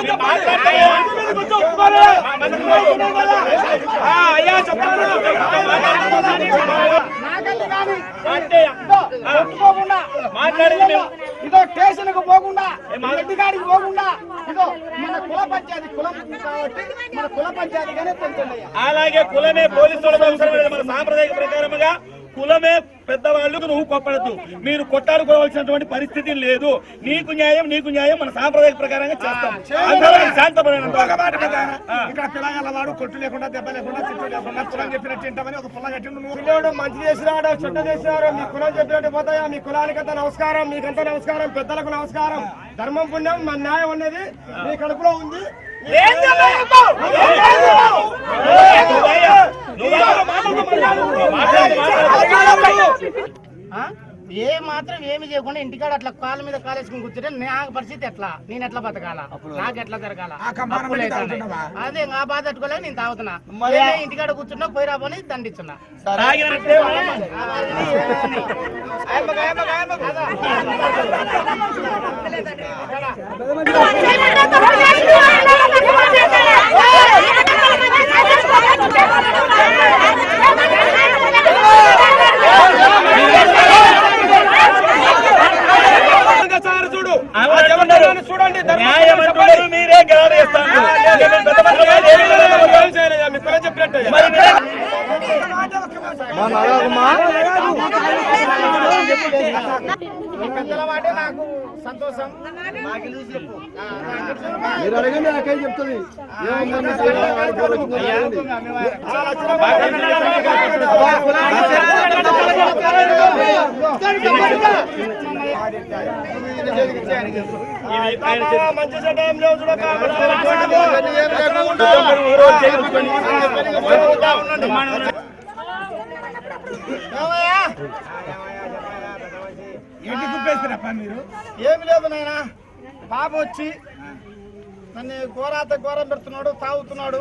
అయ్యా మాట్లాడేది. ఇదో స్టేషన్కు పోకుండా. పోకుండా. ఇదో మన కుల పంచాయతీ కులం కాబట్టి మన కుల పంచాయతీగానే అలాగే కులమే పోలీసు మన సాంప్రదాయ ప్రకారముగా కులమే పెద్దవాళ్ళు నువ్వు కొప్పడద్దు. మీరు కొట్టాడుకోవాల్సినటువంటి పరిస్థితి లేదు. నీకు న్యాయం నీకు న్యాయం మన సాంప్రదాయ ప్రకారంగా చేస్తాం. ఇక్కడ పిల్లగాళ్ళ వాడు కొట్టు లేకుండా దెబ్బ లేకుండా తిట్టు లేకుండా కులం చెప్పినట్టు తింటామని ఒక పుల్ల కట్టి నువ్వు. మంచి చేసినాడు చెడ్డ చేసినారు మీ కులం చెప్పినట్టు పోతాయా? మీ కులానికంతా నమస్కారం మీకంతా నమస్కారం పెద్దలకు నమస్కారం. ధర్మం పుణ్యం మన న్యాయం అనేది మీ కడుపులో ఉంది. నువ్వా? ఏ మాత్రం ఏమి చేయకుండా ఇంటికాడ అట్లా కాళ్ళ మీద కాలేసుకుని కూర్చుంటే నా పరిస్థితి ఎట్లా? నేను ఎట్లా బతకాల? నాకు ఎట్లా జరగాల? అదే నా బాధ తట్టుకోలేక నేను తాగుతున్నా. నేనే ఇంటికాడ కూర్చున్నా పోయి రాబోని దండిస్తున్నా. తాగినట్టే సార్ చూడు ఏమంటున్నారు? చూడండి న్యాయం అంటున్నారు, మీరే గెలవలు చేస్తాను పెద్ద మనుషులుగా ఏమీ లేదు. మీ కులం చెప్పినట్టు మరి మీరే- మీ పెద్దల మాటే నాకు సంతోషం. మీరు అడగండి నాకేం చెప్తుంది. ఏమన్నా. మంచి చెడ్డ ఏం ఏంటి గుప్పేస్తారప్ప మీరు ఏమి లేదు నాయన. పాప వచ్చి నన్ను ఘోరాత ఘోరం పెడుతున్నాడు తాగుతున్నాడు.